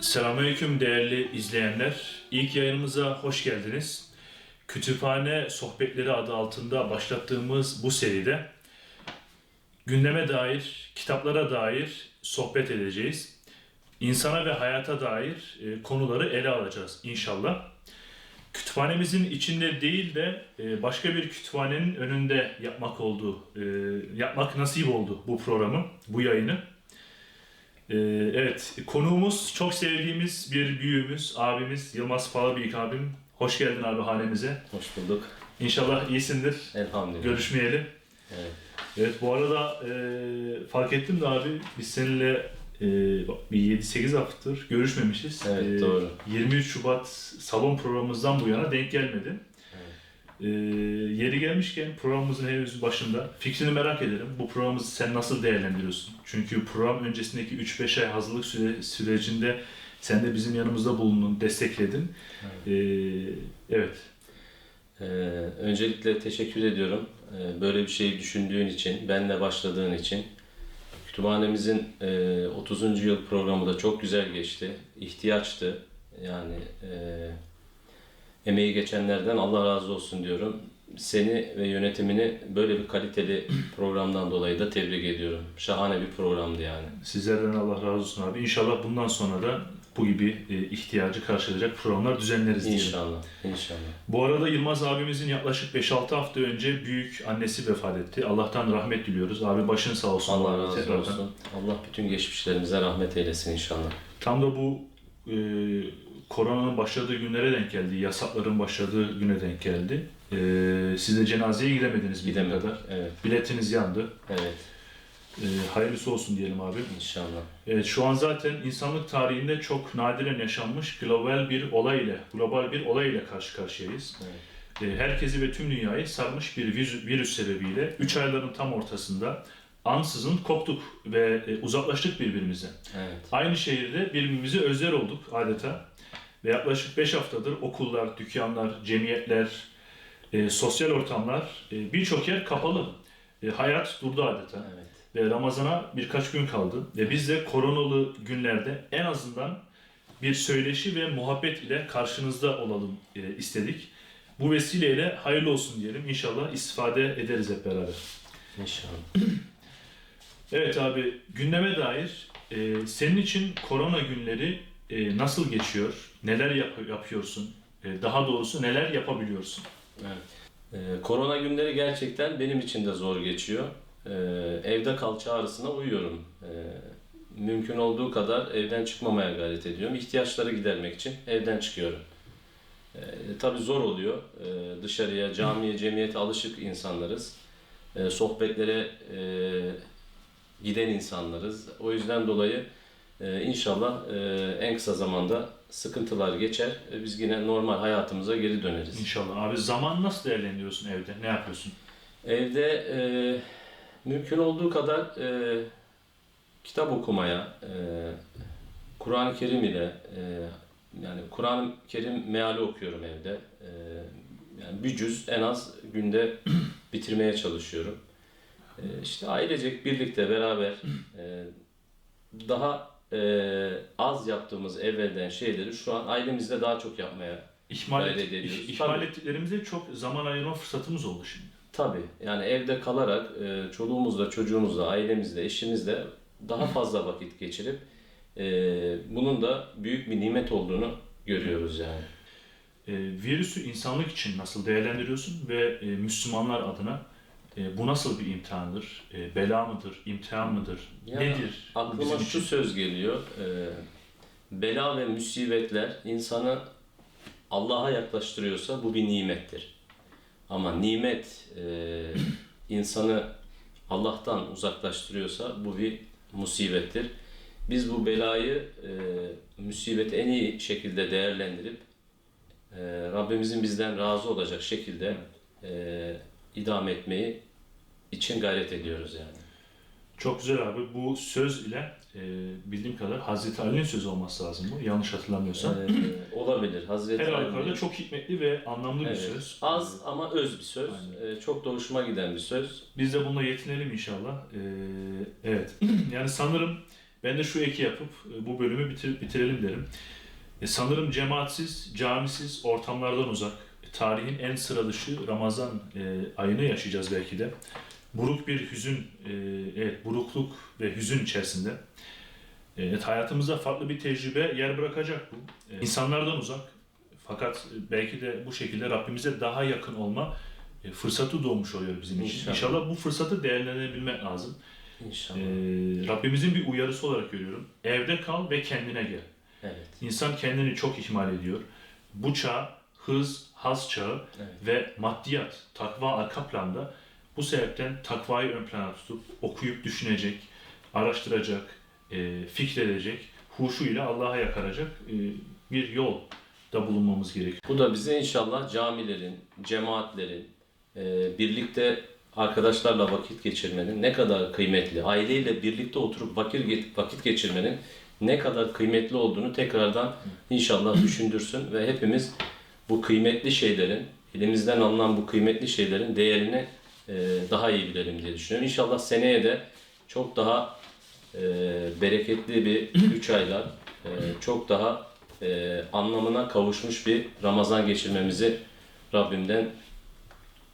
Selamünaleyküm değerli izleyenler. İlk yayınımıza hoş geldiniz. Kütüphane Sohbetleri adı altında başlattığımız bu seride gündeme dair, kitaplara dair sohbet edeceğiz. İnsana ve hayata dair e, konuları ele alacağız inşallah. Kütüphanemizin içinde değil de e, başka bir kütüphanenin önünde yapmak oldu, e, yapmak nasip oldu bu programı, bu yayını. Ee, evet, konuğumuz çok sevdiğimiz bir büyüğümüz, abimiz Yılmaz Palabıyık abim. Hoş geldin abi hanemize. Hoş bulduk. İnşallah iyisindir. Elhamdülillah. Görüşmeyeli. Evet. Evet, bu arada e, fark ettim de abi biz seninle e, bir 7-8 haftadır görüşmemişiz. Evet, E, doğru. 23 Şubat salon programımızdan bu yana denk gelmedi. Evet. E, yeri gelmişken programımızın henüz başında fikrini merak ederim. Bu programımızı sen nasıl değerlendiriyorsun? Çünkü program öncesindeki 3-5 ay hazırlık süre, sürecinde sen de bizim yanımızda bulundun, destekledin. E, evet. Ee, öncelikle teşekkür ediyorum. Ee, böyle bir şeyi düşündüğün için, benle başladığın için. Kütüphanemizin e, 30. yıl programı da çok güzel geçti. İhtiyaçtı. Yani e, emeği geçenlerden Allah razı olsun diyorum. Seni ve yönetimini böyle bir kaliteli programdan dolayı da tebrik ediyorum. Şahane bir programdı yani. Sizlerden Allah razı olsun abi. İnşallah bundan sonra da bu gibi e, ihtiyacı karşılayacak programlar düzenleriz diyelim. İnşallah, inşallah. Bu arada Yılmaz abimizin yaklaşık 5-6 hafta önce büyük annesi vefat etti. Allah'tan rahmet diliyoruz. Abi başın sağ olsun. Allah razı tekrardan. olsun. Allah bütün geçmişlerimize rahmet eylesin inşallah. Tam da bu e, koronanın başladığı günlere denk geldi. Yasakların başladığı güne denk geldi. E, siz de cenazeye gidemediniz bir kadar. Evet, Biletiniz yandı. evet E, hayırlısı olsun diyelim abi. inşallah. Evet, şu an zaten insanlık tarihinde çok nadiren yaşanmış global bir olay ile, global bir olay ile karşı karşıyayız. Evet. E, herkesi ve tüm dünyayı sarmış bir virüs, virüs sebebiyle 3 ayların tam ortasında ansızın koptuk ve e, uzaklaştık birbirimizden. Evet. Aynı şehirde birbirimizi özler olduk adeta. Ve yaklaşık 5 haftadır okullar, dükkanlar, cemiyetler, e, sosyal ortamlar, e, birçok yer kapalı. E, hayat durdu adeta. Evet. Ve Ramazan'a birkaç gün kaldı. Ve biz de koronalı günlerde en azından bir söyleşi ve muhabbet ile karşınızda olalım e, istedik. Bu vesileyle hayırlı olsun diyelim. İnşallah istifade ederiz hep beraber. İnşallah. Evet abi gündeme dair e, senin için korona günleri e, nasıl geçiyor? Neler yap- yapıyorsun? E, daha doğrusu neler yapabiliyorsun? Evet. Ee, korona günleri gerçekten benim için de zor geçiyor. Ee, evde kal çağrısına uyuyorum. Ee, mümkün olduğu kadar evden çıkmamaya gayret ediyorum. İhtiyaçları gidermek için evden çıkıyorum. Ee, tabii zor oluyor. Ee, dışarıya, camiye, cemiyete alışık insanlarız. Ee, sohbetlere e, giden insanlarız. O yüzden dolayı e, inşallah e, en kısa zamanda sıkıntılar geçer. ve Biz yine normal hayatımıza geri döneriz. İnşallah. Abi zaman nasıl değerlendiriyorsun evde? Ne yapıyorsun? Evde e, mümkün olduğu kadar e, kitap okumaya, e, Kur'an-ı Kerim ile e, yani Kur'an-ı Kerim meali okuyorum evde. E, yani bir cüz en az günde bitirmeye çalışıyorum. E, işte ailecek birlikte beraber e, daha e, az yaptığımız evvelden şeyleri şu an ailemizde daha çok yapmaya İhmal, et, Gayret ediyoruz. iş- ihmal Tabii. ettiklerimize çok zaman ayırma fırsatımız oldu şimdi. Tabii yani evde kalarak e, çoluğumuzla, çocuğumuzla, ailemizle, eşimizle daha fazla vakit geçirip e, bunun da büyük bir nimet olduğunu görüyoruz yani. E, virüsü insanlık için nasıl değerlendiriyorsun ve e, Müslümanlar adına e, bu nasıl bir imtihandır? E, bela mıdır? imtihan mıdır? Ya, Nedir? Aklıma şu için? söz geliyor. e, bela ve musibetler insanı Allah'a yaklaştırıyorsa bu bir nimettir. Ama nimet e, insanı Allah'tan uzaklaştırıyorsa bu bir musibettir. Biz bu belayı, e, musibeti en iyi şekilde değerlendirip e, Rabbimizin bizden razı olacak şekilde e, idame etmeyi için gayret ediyoruz yani. Çok güzel abi. Bu söz ile e, bildiğim kadar Hazreti Ali'nin sözü olması lazım bu. Yanlış hatırlamıyorsam. Ee, olabilir. Hazreti Her halükarda çok hikmetli ve anlamlı bir Evet. söz. Az ama öz bir söz. Aynen. Ee, çok da hoşuma giden bir söz. Biz de bununla yetinelim inşallah. E, evet. yani sanırım Ben de şu eki yapıp e, bu bölümü bitir- bitirelim derim. E, sanırım cemaatsiz, camisiz, ortamlardan uzak, e, tarihin en sıra dışı Ramazan e, ayını yaşayacağız belki de. Buruk bir hüzün, e, evet burukluk ve hüzün içerisinde. E, Evet, hayatımızda farklı bir tecrübe yer bırakacak bu. E, İnsanlardan uzak, fakat e, belki de bu şekilde Rabbimize daha yakın olma e, fırsatı doğmuş oluyor bizim için. İnşallah. İnşallah bu fırsatı değerlendirebilmek lazım. İnşallah. Ee, Rabbimizin bir uyarısı olarak görüyorum. Evde kal ve kendine gel. Evet. İnsan kendini çok ihmal ediyor. Bu çağ hız, haz çağı Evet. ve maddiyat, takva arka planda. Bu sebepten takvayı ön plana tutup okuyup düşünecek, araştıracak, e, fikredecek, huşuyla Allah'a yakaracak e, bir yol da bulunmamız gerekiyor. Bu da bize inşallah camilerin, cemaatlerin, e, birlikte arkadaşlarla vakit geçirmenin ne kadar kıymetli, aileyle birlikte oturup vakit, vakit geçirmenin ne kadar kıymetli olduğunu tekrardan inşallah düşündürsün ve hepimiz bu kıymetli şeylerin, elimizden alınan bu kıymetli şeylerin değerini e, daha iyi bilelim diye düşünüyorum. İnşallah seneye de çok daha e, bereketli bir üç aylar, e, çok daha e, anlamına kavuşmuş bir Ramazan geçirmemizi Rabbimden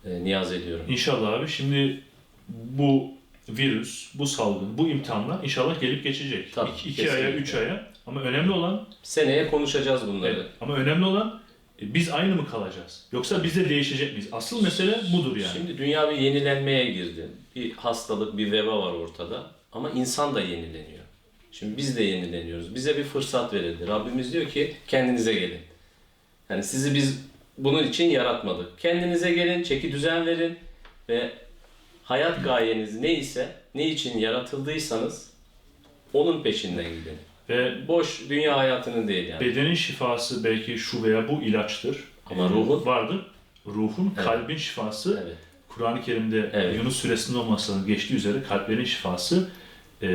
e, niyaz ediyorum. İnşallah abi şimdi bu virüs, bu salgın, bu imtihanlar inşallah gelip geçecek. Tabii, iki, aya, üç aya. Ama önemli olan Seneye konuşacağız bunları. Evet. Ama önemli olan e, biz aynı mı kalacağız? Yoksa biz de değişecek miyiz? Asıl mesele budur yani. Şimdi dünya bir yenilenmeye girdi. Bir hastalık, bir veba var ortada. Ama insan da yenileniyor. Şimdi biz de yenileniyoruz. Bize bir fırsat verildi. Rabbimiz diyor ki kendinize gelin. Yani sizi biz bunun için yaratmadık. Kendinize gelin, çeki düzen verin ve hayat gayeniz neyse, ne için yaratıldıysanız onun peşinden gidin. Ve Boş dünya hayatının değil yani. bedenin şifası belki şu veya bu ilaçtır. Ama ruhun? vardır. Ruhun, Evet. kalbin şifası. Evet. Kur'an-ı Kerim'de Evet. Yunus suresinde olmasının geçtiği üzere kalplerin şifası e,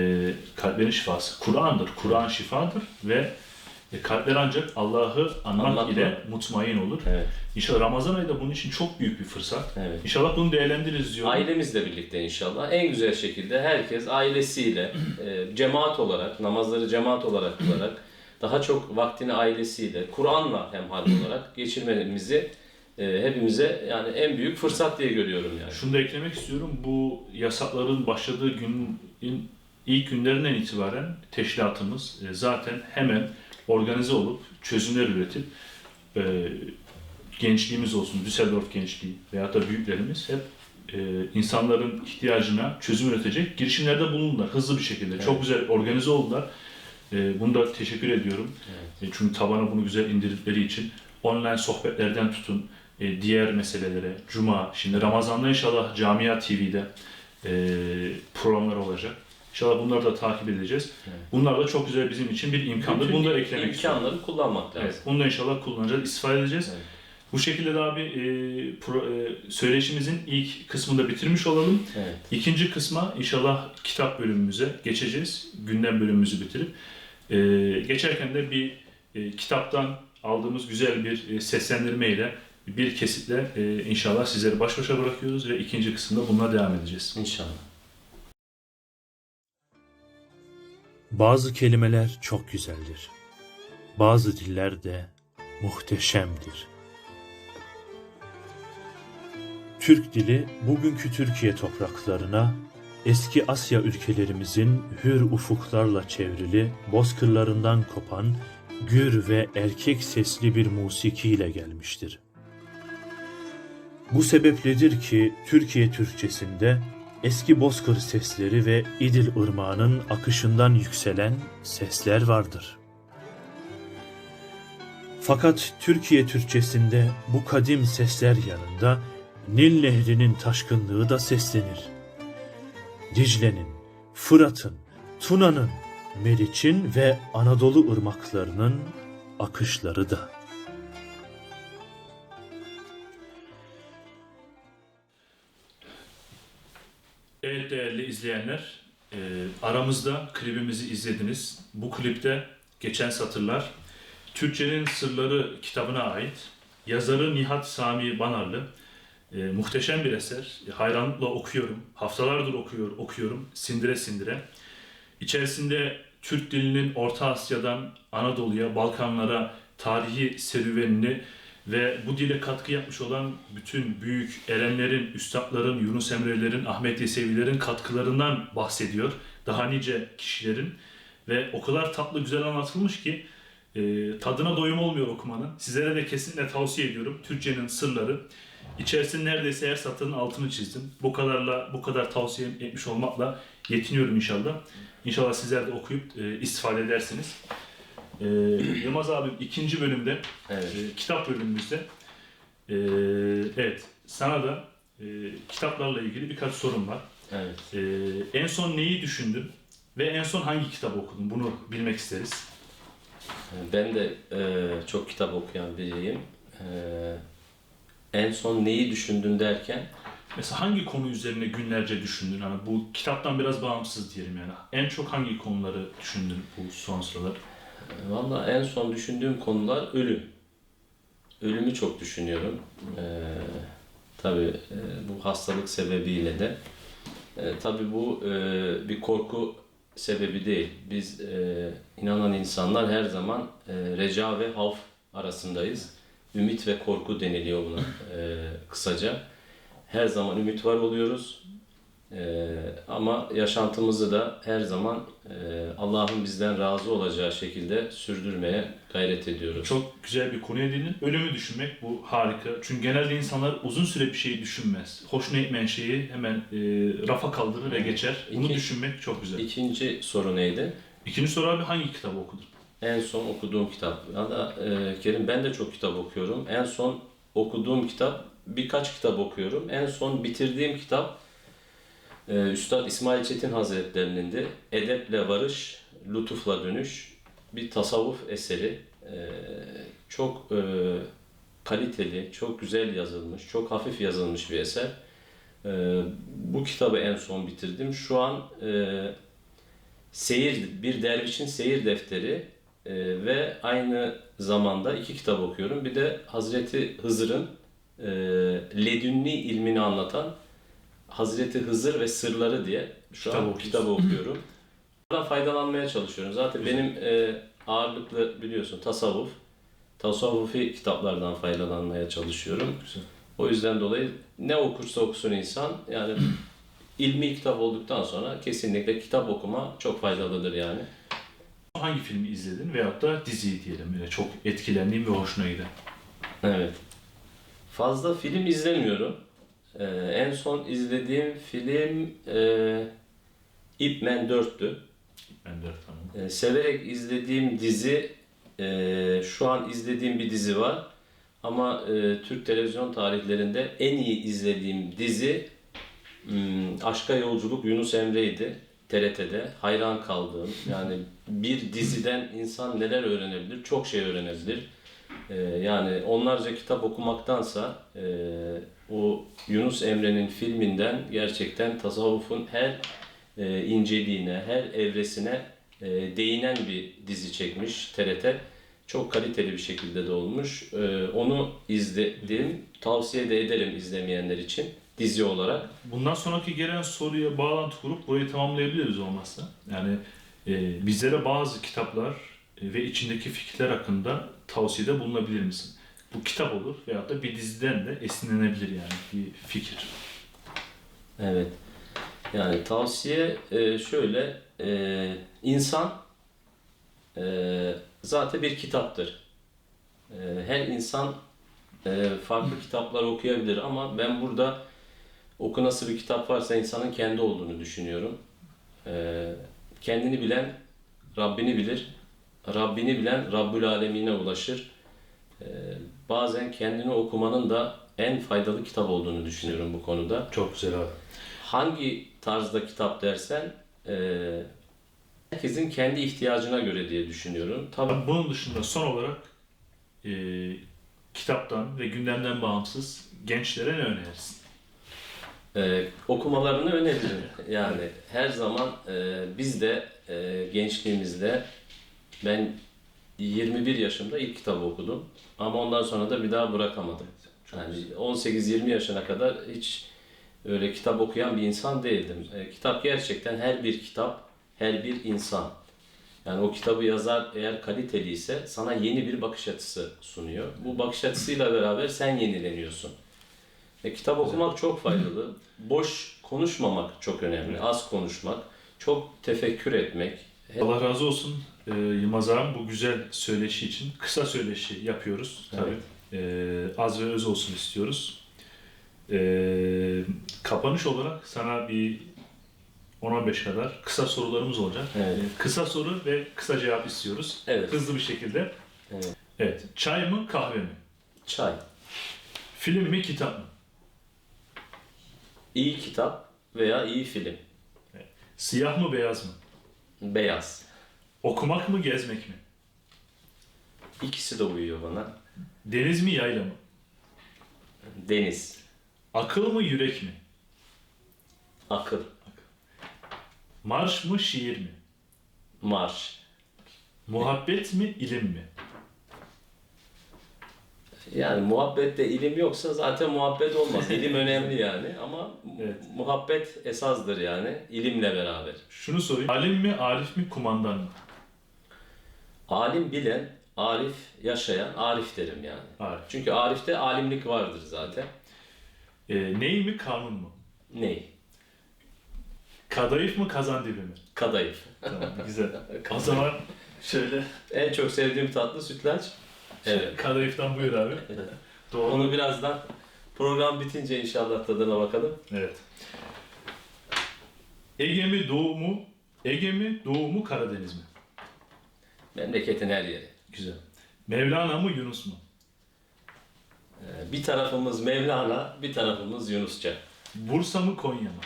kalplerin şifası Kur'an'dır. Kur'an şifadır ve e, kalpler ancak Allah'ı anmak Anlatma. ile mutmain olur. Evet. İnşallah Ramazan ayı da bunun için çok büyük bir fırsat. Evet. İnşallah bunu değerlendiririz diyorum. Ailemizle birlikte inşallah en güzel şekilde herkes ailesiyle, e, cemaat olarak, namazları cemaat olarak kılarak, daha çok vaktini ailesiyle, Kur'an'la hemhal olarak geçirmemizi e, hepimize yani en büyük fırsat diye görüyorum yani. Şunu da eklemek istiyorum. Bu yasakların başladığı günün ilk günlerinden itibaren teşkilatımız e, zaten hemen organize olup çözümler üretip e, gençliğimiz olsun, Düsseldorf gençliği veyahut da büyüklerimiz hep e, insanların ihtiyacına çözüm üretecek girişimlerde bulundular hızlı bir şekilde. Evet. Çok güzel organize oldular. E, bunu da teşekkür ediyorum. E, çünkü tabana bunu güzel indirdikleri için online sohbetlerden tutun e, diğer meselelere, Cuma, şimdi Ramazan'da inşallah Camia TV'de e, programlar olacak. İnşallah bunları da takip edeceğiz. Evet. Bunlar da çok güzel bizim için bir imkandır. Bütün Bunu da eklemek istiyorum. imkanları kullanmak lazım. Evet, bunu da inşallah kullanacağız, istifade edeceğiz. Evet. Bu şekilde de abi e, pro, e, söyleşimizin ilk kısmını da bitirmiş olalım. Evet. İkinci kısma inşallah kitap bölümümüze geçeceğiz. Gündem bölümümüzü bitirip. E, geçerken de bir e, kitaptan aldığımız güzel bir e, seslendirmeyle bir kesitle e, inşallah sizleri baş başa bırakıyoruz ve ikinci kısımda bununla devam edeceğiz. İnşallah. Bazı kelimeler çok güzeldir. Bazı diller de muhteşemdir. Türk dili bugünkü Türkiye topraklarına eski Asya ülkelerimizin hür ufuklarla çevrili bozkırlarından kopan gür ve erkek sesli bir musikiyle gelmiştir. Bu sebepledir ki Türkiye Türkçesinde eski bozkır sesleri ve İdil Irmağı'nın akışından yükselen sesler vardır. Fakat Türkiye Türkçesinde bu kadim sesler yanında Nil Nehri'nin taşkınlığı da seslenir. Dicle'nin, Fırat'ın, Tuna'nın, Meriç'in ve Anadolu ırmaklarının akışları da. Evet değerli izleyenler, e, aramızda klibimizi izlediniz. Bu klipte geçen satırlar Türkçenin Sırları kitabına ait. Yazarı Nihat Sami Banarlı. E, muhteşem bir eser. E, hayranlıkla okuyorum. Haftalardır okuyor, okuyorum. Sindire sindire. İçerisinde Türk dilinin Orta Asya'dan Anadolu'ya, Balkanlara tarihi serüvenini ve bu dile katkı yapmış olan bütün büyük erenlerin, üstadların, Yunus Emre'lerin, Ahmet Yesevi'lerin katkılarından bahsediyor. Daha nice kişilerin ve o kadar tatlı güzel anlatılmış ki e, tadına doyum olmuyor okumanın. Sizlere de kesinlikle tavsiye ediyorum. Türkçenin sırları. İçerisinde neredeyse her satırın altını çizdim. Bu kadarla bu kadar tavsiye etmiş olmakla yetiniyorum inşallah. İnşallah sizler de okuyup e, istifade edersiniz. E, Yılmaz abim ikinci bölümde Evet. e, kitap bölümümüzde e, evet sana da e, kitaplarla ilgili birkaç sorum var. Evet. E, en son neyi düşündün ve en son hangi kitap okudun? Bunu bilmek isteriz. Ben de e, çok kitap okuyan biriyim. E, en son neyi düşündün derken Mesela hangi konu üzerine günlerce düşündün? Hani bu kitaptan biraz bağımsız diyelim yani. En çok hangi konuları düşündün bu son sıralar? Valla en son düşündüğüm konular ölüm. Ölümü çok düşünüyorum. Ee, tabii e, bu hastalık sebebiyle de. E, tabii bu e, bir korku sebebi değil. Biz e, inanan insanlar her zaman e, reca ve havf arasındayız. Ümit ve korku deniliyor buna e, kısaca. Her zaman ümit var oluyoruz. Ee, ama yaşantımızı da her zaman e, Allah'ın bizden razı olacağı şekilde sürdürmeye gayret ediyoruz. Çok güzel bir konuya değindin. Ölümü düşünmek bu harika. Çünkü genelde insanlar uzun süre bir şeyi düşünmez. Hoşuna gitmeyen şeyi hemen e, rafa kaldırır ve geçer. Bunu İki- düşünmek çok güzel. İkinci soru neydi? İkinci soru abi hangi kitabı okudun? En son okuduğum kitap. Valla e, Kerim ben de çok kitap okuyorum. En son okuduğum kitap birkaç kitap okuyorum. En son bitirdiğim kitap e, Üstad İsmail Çetin Hazretlerinin de Edeple Varış, Lütufla Dönüş bir tasavvuf eseri. E, çok e, kaliteli, çok güzel yazılmış, çok hafif yazılmış bir eser. E, bu kitabı en son bitirdim. Şu an e, seyir bir dervişin seyir defteri e, ve aynı zamanda iki kitap okuyorum. Bir de Hazreti Hızır'ın e, ledünni ilmini anlatan Hazreti Hızır ve Sırları diye şu an kitabı okuyorum. Bundan faydalanmaya çalışıyorum. Zaten benim e, ağırlıklı biliyorsun tasavvuf, tasavvufi kitaplardan faydalanmaya çalışıyorum. Güzel. O yüzden dolayı ne okursa okusun insan yani ilmi kitap olduktan sonra kesinlikle kitap okuma çok faydalıdır yani. Hangi filmi izledin veyahut da diziyi diyelim. Yani çok etkilendiğin ve hoşuna giden. Evet. Fazla film izlemiyorum. Ee, en son izlediğim film e, Ip Man 4'tü. Ben de tamam. Ee, severek izlediğim dizi e, şu an izlediğim bir dizi var. Ama e, Türk televizyon tarihlerinde en iyi izlediğim dizi hmm, Aşka Yolculuk Yunus Emre'ydi. TRT'de hayran kaldığım yani bir diziden insan neler öğrenebilir? Çok şey öğrenebilir. Ee, yani onlarca kitap okumaktansa e, o Yunus Emre'nin filminden gerçekten tasavvufun her e, inceliğine, her evresine e, değinen bir dizi çekmiş TRT. Çok kaliteli bir şekilde de olmuş. E, onu izledim. Tavsiye de ederim izlemeyenler için dizi olarak. Bundan sonraki gelen soruya bağlantı kurup burayı tamamlayabiliriz olmazsa. Yani e, bizlere bazı kitaplar e, ve içindeki fikirler hakkında tavsiyede bulunabilir misin? Bu kitap olur veyahut da bir diziden de esinlenebilir yani bir fikir. Evet. Yani tavsiye e, şöyle, e, insan e, zaten bir kitaptır. Her insan farklı kitaplar okuyabilir ama ben burada okunası bir kitap varsa insanın kendi olduğunu düşünüyorum. Kendini bilen Rabbini bilir. Rabbini bilen Rabbül Alemine ulaşır. Bazen kendini okumanın da en faydalı kitap olduğunu düşünüyorum bu konuda. Çok güzel abi. Hangi tarzda kitap dersen e, herkesin kendi ihtiyacına göre diye düşünüyorum. Tabii Abi Bunun dışında son olarak e, kitaptan ve gündemden bağımsız gençlere ne önerirsin? e, okumalarını öneririm. Yani her zaman e, biz de e, gençliğimizde ben 21 yaşımda ilk kitabı okudum. Ama ondan sonra da bir daha bırakamadım. Yani 18-20 yaşına kadar hiç öyle kitap okuyan bir insan değildim. E, kitap gerçekten her bir kitap, her bir insan. Yani o kitabı yazar eğer kaliteli ise sana yeni bir bakış açısı sunuyor. Bu bakış açısıyla beraber sen yenileniyorsun. E, kitap okumak çok faydalı. Boş konuşmamak çok önemli. Az konuşmak, çok tefekkür etmek. Allah razı olsun e, Yılmaz ağam bu güzel söyleşi için. Kısa söyleşi yapıyoruz tabii. E, az ve öz olsun istiyoruz. E, kapanış olarak sana bir 10-15 kadar kısa sorularımız olacak. Evet. E, kısa soru ve kısa cevap istiyoruz. Evet. Hızlı bir şekilde. Evet. Evet. Çay mı kahve mi? Çay. Film mi kitap mı? İyi kitap veya iyi film. Siyah mı beyaz mı? Beyaz. Okumak mı gezmek mi? İkisi de uyuyor bana. Deniz mi yayla mı? Deniz. Akıl mı yürek mi? Akıl. Marş mı şiir mi? Marş. Muhabbet mi ilim mi? Yani muhabbette ilim yoksa zaten muhabbet olmaz. İlim önemli yani ama Evet. muhabbet esasdır yani ilimle beraber. Şunu sorayım. Alim mi, arif mi, kumandan mı? Alim bilen, arif yaşayan, arif derim yani. Arif. Çünkü arifte alimlik vardır zaten. Ee, ney mi, kanun mu? Ney? Kadayıf mı, kazandibi mi? Kadayıf. Tamam, güzel. o zaman şöyle En çok sevdiğim tatlı sütlaç. Evet. kadayıftan buyur abi. Doğru. Onu birazdan program bitince inşallah tadına bakalım. Evet. Ege mi, Doğu mu? Ege mi, Doğu mu, Karadeniz mi? Memleketin her yeri. Güzel. Mevlana mı, Yunus mu? Ee, Bir tarafımız Mevlana, bir tarafımız Yunusça. Bursa mı, Konya mı?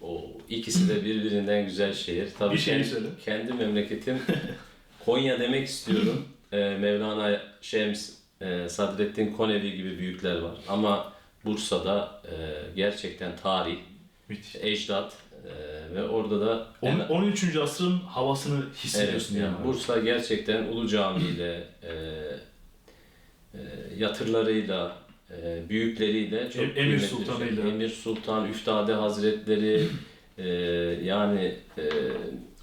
O ikisi de birbirinden güzel şehir. Tabii Bir şey söyle. kendi memleketim Konya demek istiyorum. Ee, Mevlana Şems, e, Sadrettin Konevi gibi büyükler var. Ama Bursa'da e, gerçekten tarih, Müthiş. ecdat e, ve orada da On- en- 13. asrın havasını Evet, hissediyorsun yani. yani Bursa gerçekten Ulu Cami ile e, e, yatırlarıyla, e, büyükleriyle çok Em- Emir Sultanıyla. Şey. Emir Sultan, Üftade Hazretleri, e, yani e,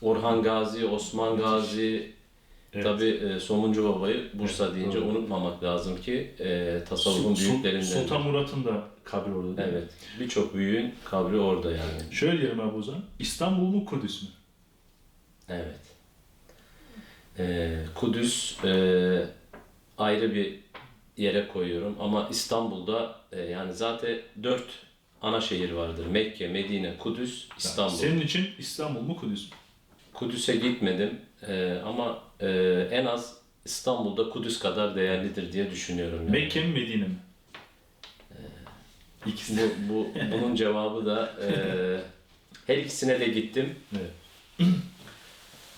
Orhan Gazi, Osman Gazi, Evet. tabi e, Somuncu Baba'yı Bursa Evet, deyince doğru. unutmamak lazım ki e, tasavvufun Sul- büyüklerinden. Sultan Murat'ın da kabri orada değil? Evet, birçok büyüğün kabri orada yani. Şöyle diyelim abi o zaman. İstanbul mu Kudüs mü? Evet. Ee, Kudüs e, ayrı bir yere koyuyorum ama İstanbul'da e, yani zaten dört ana şehir vardır. Mekke, Medine, Kudüs, İstanbul. Senin için İstanbul mu Kudüs mü? Kudüs'e gitmedim e, ama e, en az İstanbul'da Kudüs kadar değerlidir diye düşünüyorum. Yani. Mekke mi Medine mi? İkisi de. Bu, bu, bunun cevabı da e, her ikisine de gittim. Evet.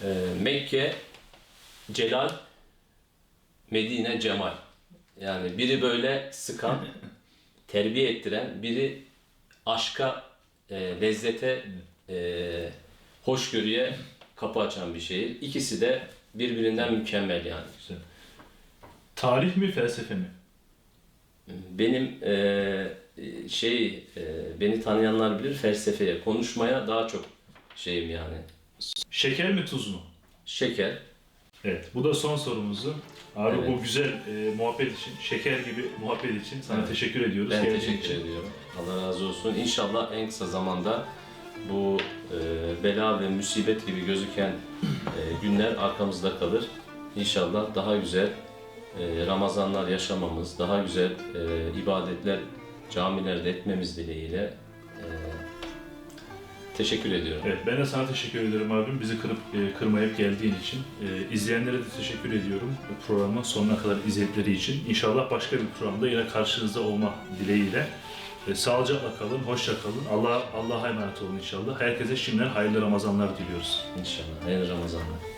E, Mekke, Celal, Medine, Cemal. Yani biri böyle sıkan, terbiye ettiren, biri aşka, e, lezzete, e, hoşgörüye kapı açan bir şehir. İkisi de birbirinden mükemmel yani. Güzel. Tarih mi felsefe mi? Benim e, şey, e, beni tanıyanlar bilir felsefeye, konuşmaya daha çok şeyim yani. Şeker mi tuz mu? Şeker, Evet. Bu da son sorumuzu. Abi Evet. bu güzel e, muhabbet için, şeker gibi muhabbet için sana Evet. teşekkür ediyoruz. Ben Geldiğin teşekkür için. ediyorum. Allah razı olsun. İnşallah en kısa zamanda bu e, bela ve musibet gibi gözüken e, günler arkamızda kalır. İnşallah daha güzel e, Ramazanlar yaşamamız, daha güzel e, ibadetler camilerde etmemiz dileğiyle e, teşekkür ediyorum. Evet, ben de sana teşekkür ederim abim. Bizi kırıp e, kırmayıp geldiğin için. E, izleyenlere de teşekkür ediyorum. Bu programı sonuna kadar izledikleri için. İnşallah başka bir programda yine karşınızda olma dileğiyle. E, sağlıcakla kalın, hoşça kalın. Allah Allah'a emanet olun inşallah. Herkese şimdiden hayırlı Ramazanlar diliyoruz. İnşallah. Hayırlı Ramazanlar.